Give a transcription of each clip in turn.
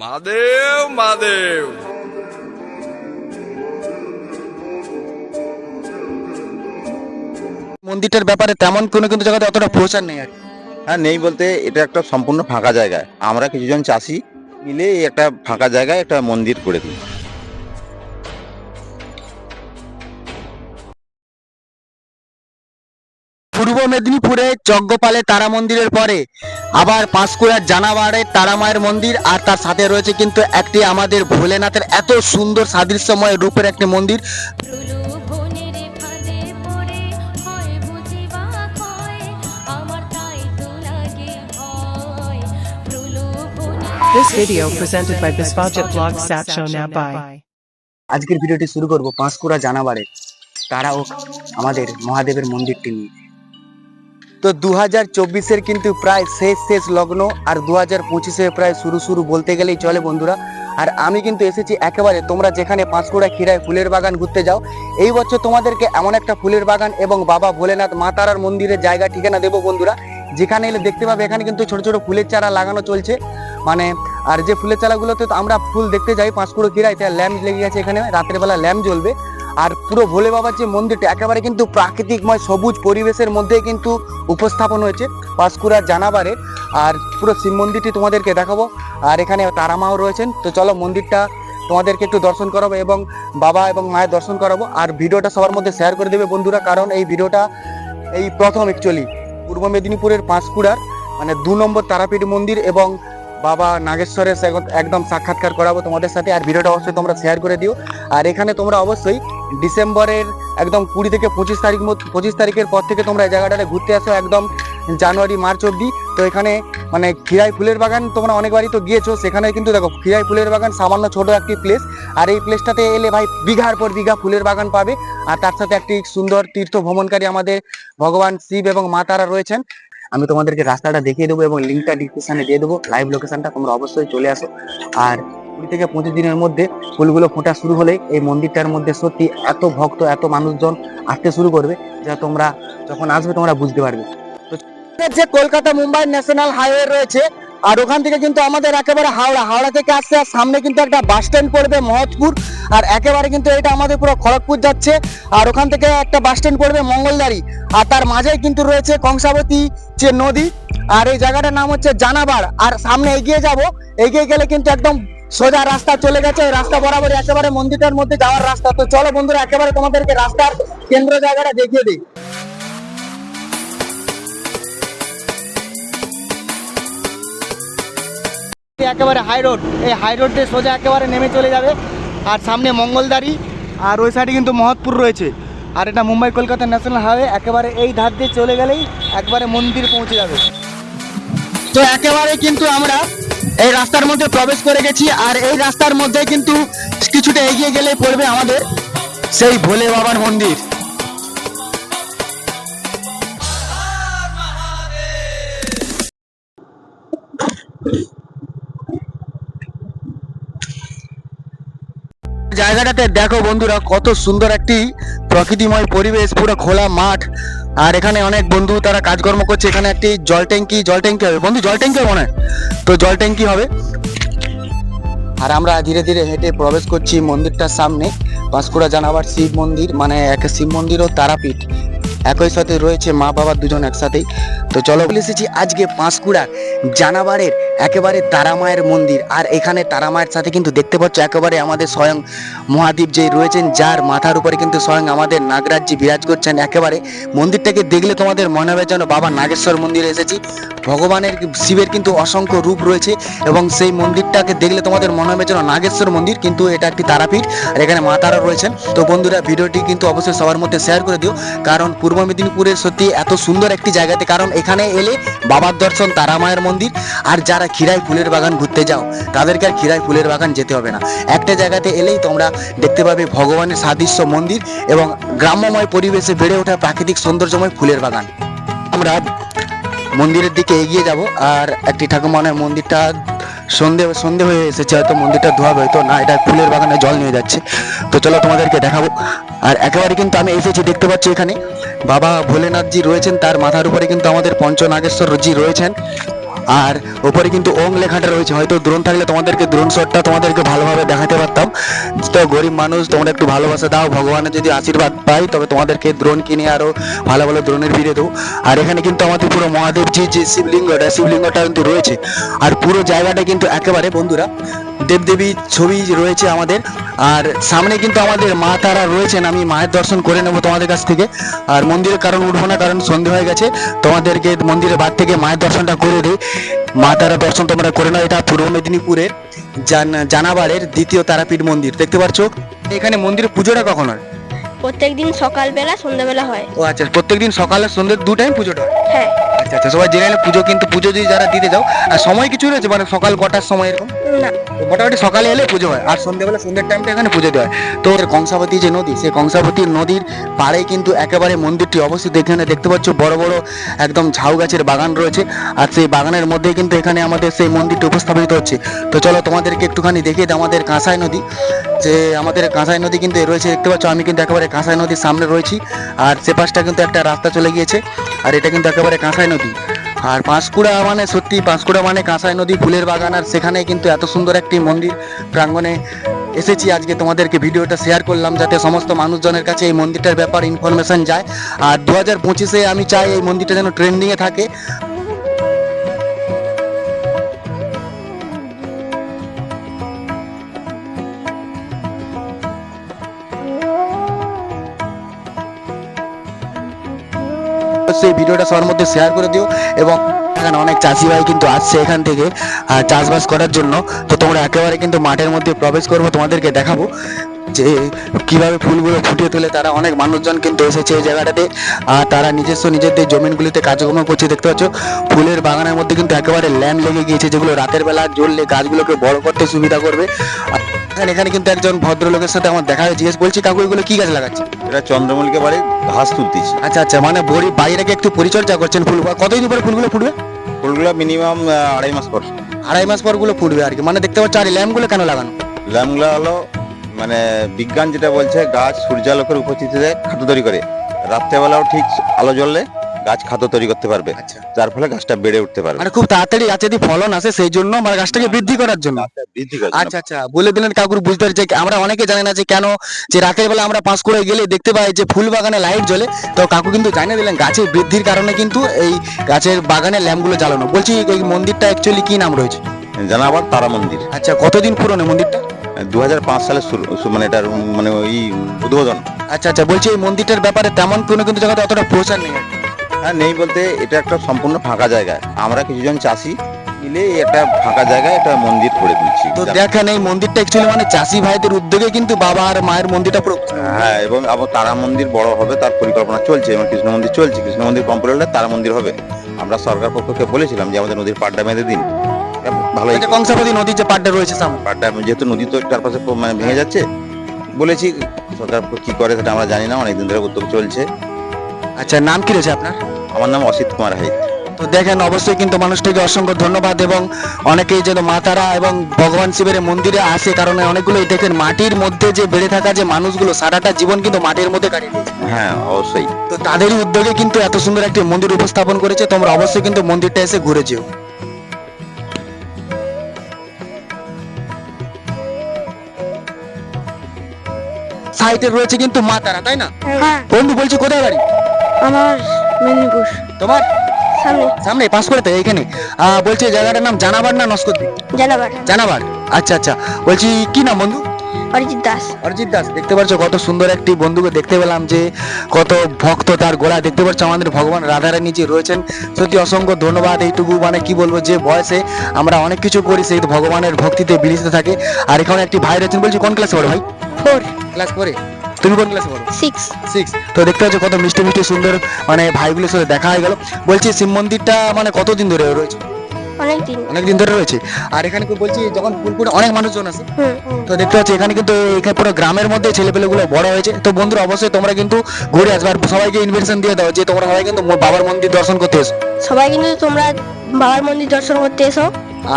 মহাদেব মাদেও। মন্দিরটার ব্যাপারে তেমন কোনো কিন্তু জায়গাতে অতটা প্রচার নেই আর হ্যাঁ নেই বলতে এটা একটা সম্পূর্ণ ফাঁকা জায়গা। আমরা কিছুজন চাষি মিলে একটা ফাঁকা জায়গায় একটা মন্দির করে দিই। পূর্ব মেদিনীপুরে যজ্ঞপালে তারা মন্দিরের পরে। আবার পাঁশকুড়ার জানাবাড়ের তারা মায়ের মন্দির আর তার সাথে রয়েছে কিন্তু একটি আমাদের ভোলেনাথের এত সুন্দর সাদৃশ্যময় রূপের একটি মন্দির। This video presented by Biswajit Blog Nabai. আজকের ভিডিওটি শুরু করব পাঁশকুড়া জানাবাড়ে। তারা ও আমাদের মহাদেবের মন্দিরটি নিয়ে। তো দু হাজার চব্বিশের কিন্তু প্রায় শেষ শেষ লগ্ন আর দু হাজার পঁচিশে প্রায় শুরু শুরু বলতে গেলেই চলে বন্ধুরা। আর আমি কিন্তু এসেছি একেবারে তোমরা যেখানে পাঁশকুড়া খিরায় ফুলের বাগান ঘুরতে যাও, এই বছর তোমাদেরকে এমন একটা ফুলের বাগান এবং বাবা ভোলেনাথ মা তারার মন্দিরের জায়গা ঠিকানা দেবো বন্ধুরা। যেখানে এলে দেখতে পাবে, এখানে কিন্তু ছোট ছোট ফুলের চারা লাগানো চলছে। মানে আর যে ফুলের চারাগুলোতে আমরা ফুল দেখতে যাই পাঁশকুড়ো খিরায় তার ল্যাম্প লেগে গেছে এখানে রাতের বেলা ল্যাম্প জ্বলবে। আর পুরো ভোলে বাবার যে মন্দিরটা একেবারে কিন্তু প্রাকৃতিকময় সবুজ পরিবেশের মধ্যে কিন্তু উপস্থাপন হয়েছে পাঁশকুড়ার জানাবারে আর পুরো শিব মন্দিরটি তোমাদেরকে দেখাবো। আর এখানে তারামাও রয়েছেন। তো চলো মন্দিরটা তোমাদেরকে একটু দর্শন করাবো এবং বাবা এবং মায়ের দর্শন করাবো। আর ভিডিওটা সবার মধ্যে শেয়ার করে দেবে বন্ধুরা, কারণ এই ভিডিওটা এই প্রথম অ্যাকচুয়ালি পূর্ব মেদিনীপুরের পাঁশকুড়ার মানে দু নম্বর তারাপীঠ মন্দির এবং বাবা নাগেশ্বরের একদম সাক্ষাৎকার করাবো তোমাদের সাথে। আর ভিডিওটা অবশ্যই তোমরা শেয়ার করে দিও। আর এখানে তোমরা অবশ্যই ডিসেম্বরের একদম কুড়ি থেকে পঁচিশ তারিখ মত- পঁচিশ তারিখের পর থেকে তোমরা এই জায়গাটাতে ঘুরতে আসো একদম জানুয়ারি, মার্চ অবধি। তো এখানে মানে খিরাই ফুলের বাগান তোমরা অনেকবারই তো গিয়েছো, সেখানে কিন্তু দেখো খিরাই ফুলের বাগান সামান্য ছোট একটি প্লেস আর এই প্লেসটাতে এলে ভাই বিঘার পর বিঘা ফুলের বাগান পাবে। আর তার সাথে একটি সুন্দর তীর্থ ভ্রমণকারী আমাদের ভগবান শিব এবং মা তারা রয়েছেন। আমি তোমাদেরকে রাস্তাটা দেখিয়ে দেবো এবং লিঙ্কটা ডিসক্রিপশনে দিয়ে দেবো। লাইভ লোকেশনটা তোমরা অবশ্যই চলে আসো। আর কুড়ি থেকে পঁচিশ দিনের মধ্যে ফুলগুলো ফোটা শুরু হলে এই মন্দিরটার মধ্যে সত্যি এত ভক্ত, এত মানুষজন আসতে শুরু করবে যা তোমরা যখন আসবে তোমরা বুঝতে পারবে। যে কলকাতা মুম্বাই ন্যাশনাল হাইওয়ে রয়েছে আর ওখান থেকে কিন্তু আমাদের একেবারে হাওড়া। হাওড়া থেকে আসছে আর সামনে কিন্তু একটা বাস স্ট্যান্ড পড়বে মহৎপুর আর একেবারে কিন্তু এটা আমাদের পুরো খড়গপুর যাচ্ছে আর ওখান থেকে একটা বাস স্ট্যান্ড পড়বে মঙ্গলদারি আর তার মাঝেই কিন্তু রয়েছে কংসাবতী যে নদী আর এই জায়গাটার নাম হচ্ছে জানাবার। আর সামনে এগিয়ে যাব, এগিয়ে গেলে কিন্তু একদম সোজা রাস্তা চলে গেছে রাস্তা বরাবর একেবারে মন্দিরটার মধ্যে যাওয়ার রাস্তা। তো চলো বন্ধুরা, একেবারে তোমাদেরকে রাস্তার কেন্দ্র জায়গাটা দেখিয়ে দিই। একেবারে হাই রোড এই হাই রোড দিয়ে সোজা একেবারে নেমে চলে যাবে। আর সামনে মঙ্গলদারি, আর ওই সাইডে কিন্তু মহৎপুর রয়েছে। আর এটা মুম্বাই কলকাতা ন্যাশনাল হাইওয়ে একেবারে এই ধার দিয়ে চলে গেলেই একবারে মন্দির পৌঁছে যাবে। তো একেবারে কিন্তু আমরা এই রাস্তার মধ্যে প্রবেশ করে গেছি আর এই রাস্তার মধ্যে কিন্তু কিছুটা এগিয়ে গেলে পড়বে আমাদের সেই ভোলে বাবার মন্দির। জায়গাটাতে দেখো বন্ধুরা, কত সুন্দর একটি প্রকৃতিময় পরিবেশ, পুরো খোলা মাঠ। আর এখানে অনেক বন্ধু তারা কাজকর্ম করছে। এখানে একটি জল ট্যাঙ্কি জল ট্যাঙ্কি হবে। বন্ধু, জল ট্যাঙ্কি মনে তো জল ট্যাঙ্কি হবে। আর আমরা ধীরে ধীরে হেঁটে প্রবেশ করছি মন্দিরটার সামনে। পাঁশকুড়া জানাবার শিব মন্দির মানে এক শিব মন্দির ও তারাপীঠ। একই সাথে রয়েছে মা বাবা দুজন একসাথেই। তো চলো বলে এসেছি আজকে পাঁশকুড়া জানাবারের একেবারে তারামায়ের মন্দির। আর এখানে তারামায়ের সাথে কিন্তু দেখতে পাচ্ছ একেবারে আমাদের স্বয়ং মহাদেব যে রয়েছেন, যার মাথার উপরে কিন্তু স্বয়ং আমাদের নাগরাজ্জি বিরাজ করছেন একেবারে। মন্দিরটাকে দেখলে তোমাদের মনে হবে যেন বাবা নাগেশ্বর মন্দিরে এসেছি। ভগবানের শিবের কিন্তু অসংখ্য রূপ রয়েছে এবং সেই মন্দিরটাকে দেখলে তোমাদের মনে হবে যেন নাগেশ্বর মন্দির, কিন্তু এটা একটি তারাপীঠ। আর এখানে মা তারা রয়েছেন। তো বন্ধুরা, ভিডিওটি কিন্তু অবশ্যই সবার মধ্যে শেয়ার করে দিও। কারণ পূর্ব মেদিনীপুরের সত্যি এত সুন্দর একটি জায়গাতে। কারণ এখানে এলে বাবার দর্শন তারা মায়ের মন্দির আর যারা খিরাই ফুলের বাগান ঘুরতে যাও, তাদেরকে আর খিরাই ফুলের বাগান যেতে হবে না। একটা জায়গাতে এলেই তোমরা দেখতে পাবে ভগবানের সাদৃশ্য মন্দির এবং গ্রাম্যময় পরিবেশে বেড়ে ওঠা প্রাকৃতিক সৌন্দর্যময় ফুলের বাগান। আমরা মন্দিরের দিকে এগিয়ে যাব আর একটি ঠাকুর মনে হয় মন্দিরটা সন্ধে সন্ধে হয়ে এসেছে, হয়তো মন্দিরটা ধোয়াবে হয়তো না, এটা ফুলের বাগানে জল নিয়ে যাচ্ছে। তো চলো তোমাদেরকে দেখাবো। আর একেবারে কিন্তু আমি এসেছি, দেখতে পাচ্ছি এখানে। বাবা ভোলেনাথজি রয়েছেন, তার মাথার উপরে কিন্তু আমাদের পঞ্চনাগেশ্বরজি রয়েছেন। আর ওপরে কিন্তু ওং লেখাটা রয়েছে, হয়তো দ্রোণ থাকলে তোমাদেরকে দ্রোণ শটটা তোমাদেরকে ভালোভাবে দেখাতে পারতাম। গরিব মানুষ, তোমরা একটু ভালোবাসা দাও, ভগবানের যদি আশীর্বাদ পাই, তবে তোমাদেরকে দ্রোণ কিনে আরও ভালো ভালো দ্রোণের ভিড়ে দেবো। আর এখানে কিন্তু আমাদের পুরো মহাদেবজি যে শিবলিঙ্গটা শিবলিঙ্গটা কিন্তু রয়েছে। আর পুরো জায়গাটা কিন্তু একেবারে, বন্ধুরা দেবদেবীর ছবি রয়েছে আমাদের। আর সামনে কিন্তু আমাদের মা তারা রয়েছেন, আমি মায়ের দর্শন করে নেব তোমাদের কাছ থেকে। আর মন্দিরের কারণ উঠবো না, কারণ সন্ধে হয়ে গেছে। তোমাদেরকে মন্দিরের বাদ থেকে মায়ের দর্শনটা করে দিই। মা তারা দর্শন তোমরা করে নাও, এটা পূর্ব মেদিনীপুরের জানাবাড়ের দ্বিতীয় তারাপীঠ মন্দির। দেখতে পাচ্ছ? এখানে মন্দিরে পুজোটা কখন হয়? প্রত্যেকদিন সকালবেলা সন্ধ্যাবেলা হয়। ও আচ্ছা প্রত্যেকদিন সকালে সন্ধ্যে দু টাইম পুজোটা হয় হ্যাঁ। আচ্ছা আচ্ছা সবাই জেনে পুজো কিন্তু পুজো যদি যারা দিতে যাও আর সময় কিছু রয়েছে? মানে সকাল কটার সময় এরকম? না। মোটামুটি সকালে এলে পুজো হয় আর সন্ধ্যেবেলা সন্ধ্যের টাইমটা এখানে পুজো দেওয়া হয় তো কংসাবতী যে নদী সেই কংসাবতী নদীর পাড়ে কিন্তু একেবারে মন্দিরটি অবস্থিত। এখানে দেখতে পাচ্ছ বড় বড় একদম ঝাউ গাছের বাগান রয়েছে আর সেই বাগানের মধ্যে কিন্তু এখানে আমাদের সেই মন্দিরটি উপস্থাপিত হচ্ছে। তো চলো তোমাদেরকে একটুখানি দেখিয়ে দিই আমাদের কাঁসাই নদী। যে আমাদের কাঁসাই নদী কিন্তু রয়েছে দেখতে পাচ্ছ আমি কিন্তু একেবারে কাঁসাই নদীর সামনে রয়েছি। আর সে পাশটা কিন্তু একটা রাস্তা চলে গিয়েছে। আর এটা কিন্তু একেবারে কাঁসাই নদী। আর পাঁশকুড়া মানে সত্যি, পাঁশকুড়া মানে কাঁসাই নদী ফুলের বাগান। আর সেখানে কিন্তু এত সুন্দর একটি মন্দির প্রাঙ্গণে এসেছি। আজকে তোমাদেরকে ভিডিওটা শেয়ার করলাম, যাতে সমস্ত মানুষজনের কাছে এই মন্দিরটার ব্যাপারে ইনফরমেশন যায়। আর দু হাজার পঁচিশে আমি চাই এই মন্দিরটা যেন ট্রেন্ডিংয়ে থাকে। সেই ভিডিওটা সবার মধ্যে শেয়ার করে দিও এবং এখানে অনেক চাষি ভাই কিন্তু আসছে এখান থেকে চাষবাস করার জন্য। তো তোমরা একেবারে কিন্তু মাঠের মধ্যে প্রবেশ করব, তোমাদেরকে দেখাবো যে কীভাবে ফুলগুলো ফুটিয়ে তোলে। তারা অনেক মানুষজন কিন্তু এসেছে এই জায়গাটাতে, আর তারা নিজস্ব নিজেদের জমিনগুলিতে কাজকর্ম করছে। দেখতে পাচ্ছ, ফুলের বাগানের মধ্যে কিন্তু একেবারে ল্যাম্প লেগে গিয়েছে, যেগুলো রাতের বেলা জ্বললে গাছগুলোকে বড় করতে সুবিধা করবে। এখানে- কিন্তু একজন ভদ্রলোকের সাথে আমার দেখা হয়ে জিজ্ঞেস বলছি কাকু এগুলো কি গাছ লাগাচ্ছে? এটা চন্দ্রমল্লিকা বাড়ি ঘাস তুলতেছি। আচ্ছা আচ্ছা মানে বড়ি বাইরেকে একটু পরিচর্যা করছেন ফুল কতদিন পরে ফুলগুলো ফুটবে? ফুলগুলো মিনিমাম আড়াই মাস পর। আড়াই মাস পরগুলো ফুটবে আর কি। মানে দেখতে পাচ্ছ আর ল্যাম্পগুলো কেন লাগানো? ল্যাম্পগুলো হলো মানে বিজ্ঞান যেটা বলছে গাছ সূর্যালোকের উপস্থিতিতে খাদ্য তৈরি করে। রাত্রেবেলাও ঠিক আলো জ্বললে গাছ খাদ্য তৈরি করতে পারবে। আচ্ছা। যার ফলে গাছটা বেড়ে উঠতে পারবে। মানে খুব তাড়াতাড়ি গাছে যদি ফলন আসে সেই জন্য মানে গাছটাকে বৃদ্ধি করার জন্য। বৃদ্ধি করে আচ্ছা আচ্ছা বলে দিলেন কাকুর বুঝতে পারছি। আমরা অনেকে জানি না যে কেন যে রাতের বেলা আমরা পাঁচ করে গেলে দেখতে পাই যে ফুল বাগানে লাইট জ্বলে। তো কাকু কিন্তু জানিয়ে দিলেন গাছের বৃদ্ধির কারণে কিন্তু এই গাছের বাগানে ল্যাম্পগুলো জ্বালানো। বলছি এই মন্দিরটা অ্যাকচুয়ালি কি নাম রয়েছে? জানাবার তারা মন্দির। আচ্ছা কতদিন পুরনো মন্দিরটা? দু সালে শুরু মানে এটার মানে ওই উদ্বোধন। আচ্ছা আচ্ছা বলছি এই মন্দিরটার ব্যাপারে তেমন কোনো কিন্তু জায়গাতে অতটা প্রচার নেই। হ্যাঁ নেই বলতে এটা একটা সম্পূর্ণ ফাঁকা জায়গা। আমরা কিছুজন চাষি মিলে একটা ফাঁকা জায়গায় একটা মন্দির করে দিচ্ছি। তো দেখেন এই মন্দিরটা অ্যাকচুয়ালি মানে চাষি ভাইদের উদ্যোগে কিন্তু বাবা আর মায়ের মন্দিরটা পুরো হ্যাঁ এবং আবার তারা মন্দির বড় হবে তার পরিকল্পনা চলছে এবং কৃষ্ণ মন্দির চলছে। কৃষ্ণ মন্দির কমপ্লিট হলে তারা মন্দির হবে। আমরা সরকার পক্ষকে বলেছিলাম যে আমাদের নদীর পাড্ডা বেঁধে দিন। ভালোই এটা কংসাবতী নদীর যে পাড়টা রয়েছে সামনে। পাড্ডা যেহেতু নদী তো চারপাশে মানে ভেঙে যাচ্ছে বলেছি সরকার কি করে সেটা আমরা জানি না অনেকদিন ধরে উদ্যোগ চলছে। আচ্ছা নাম কি রয়েছে আপনার? আমার নাম অসিত কুমার হাইত তো দেখেন অবশ্যই কিন্তু মানুষটাকে অসংখ্য ধন্যবাদ এবং অনেকেই যেন মা তারা এবং ভগবান শিবের মন্দিরে আসে কারণ অনেকগুলোই দেখেন মাটির মধ্যে যে বেড়ে থাকা যে মানুষগুলো সারাটা জীবন কিন্তু মাটির মধ্যে কাটিয়ে দিয়েছে। হ্যাঁ অবশ্যই। তো তাদেরই উদ্যোগে কিন্তু এত সুন্দর একটি মন্দির উপস্থাপন করেছে তোমরা অবশ্যই কিন্তু মন্দিরটা এসে ঘুরে যেও। সাইটে রয়েছে কিন্তু মা তারা তাই না? হ্যাঁ। বন্ধু বলছি কোথায় বাড়ি? আমার মেদিনীপুর। তোমার? সামনে সামনে পাস করতে এইখানে। বলছি জায়গাটার নাম জানাবার না নস্কতি জানাবার। জানাবার? আচ্ছা আচ্ছা। বলছি কি নাম বন্ধু? অরিজিৎ দাস। অরিজিৎ দাস দেখতে পাচ্ছ কত সুন্দর একটি বন্ধুকে দেখতে পেলাম যে কত ভক্ত তার গোড়া দেখতে পাচ্ছ আমাদের ভগবান রাধারানী যে রয়েছেন। সত্যি অসংখ্য ধন্যবাদ এইটুকু মানে কি বলব যে বয়সে আমরা অনেক কিছু করি সেই ভগবানের ভক্তিতে বিলিত থাকে। আর এখানে একটি ভাই রয়েছেন বলছি কোন ক্লাসে পড়ো ভাই? ফোর। ক্লাস পড়ে তুমি কোন ক্লাসে পড়ো? সিক্স সিক্স তো দেখতে পাচ্ছ কত মিষ্টি মিষ্টি সুন্দর মানে ভাইগুলোর সাথে দেখা হয়ে গেল। বলছি শিব মন্দিরটা মানে কতদিন ধরে রয়েছে? অনেক দিন ধরে রয়েছে। আর এখানে কি বলছি যখন ফুলপুরে অনেক মানুষজন আছে তো দেখতে পাচ্ছি এখানে কিন্তু এখানে পুরো গ্রামের মধ্যে ছেলেপেলেগুলো বড় হয়েছে। তো বন্ধুরা অবশ্যই তোমরা কিন্তু ঘুরে আসবে। আর সবাইকে ইনভিটেশন দিয়ে দাও যে তোমরা সবাই কিন্তু বাবার মন্দির দর্শন করতে এসো। সবাই কিন্তু তোমরা বাবার মন্দির দর্শন করতে এসো।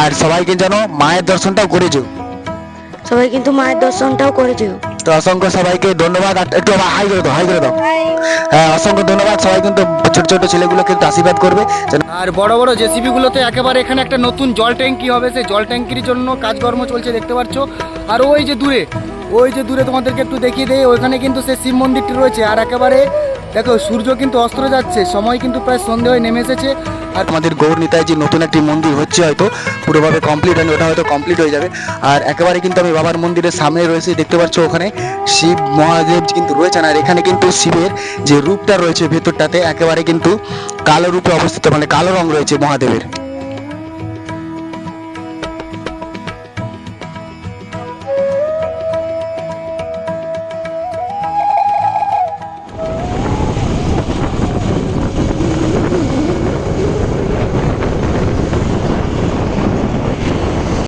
আর সবাইকে যেন মায়ের দর্শনটাও করে যেও। সবাই কিন্তু মায়ের দর্শনটাও করে যেও। তো অসংখ্য সবাইকে ধন্যবাদ। আর একটু হাই করে দাও হাই করে দাও। হ্যাঁ অসংখ্য ধন্যবাদ। সবাই কিন্তু ছোট ছোট ছেলেগুলোকে একটু আশীর্বাদ করবে। যেন আর বড় বড় জেসিবি গুলোতে একেবারে এখানে একটা নতুন জল ট্যাঙ্কি হবে। সেই জল ট্যাঙ্কির জন্য কাজকর্ম চলছে দেখতে পাচ্ছ। আর ওই যে দূরে ওই যে দূরে তোমাদেরকে একটু দেখিয়ে দেয় ওইখানে কিন্তু সেই শিব মন্দিরটি রয়েছে। আর একেবারে দেখো সূর্য কিন্তু অস্ত্র যাচ্ছে। সময় কিন্তু প্রায় সন্ধে হয়ে নেমে এসেছে। আর আমাদের গৌর নিতায় যে নতুন একটি মন্দির হচ্ছে হয়তো পুরোভাবে কমপ্লিট হয়নি, ওটা হয়তো কমপ্লিট হয়ে যাবে। আর একেবারে কিন্তু আমি বাবার মন্দিরের সামনে রয়েছে, দেখতে পাচ্ছ ওখানে শিব মহাদেব কিন্তু রয়েছেন, আর এখানে কিন্তু শিবের যে রূপটা রয়েছে ভেতরটাতে, একেবারে কিন্তু কালো রূপে অবস্থিত মানে কালো রং রয়েছে মহাদেবের।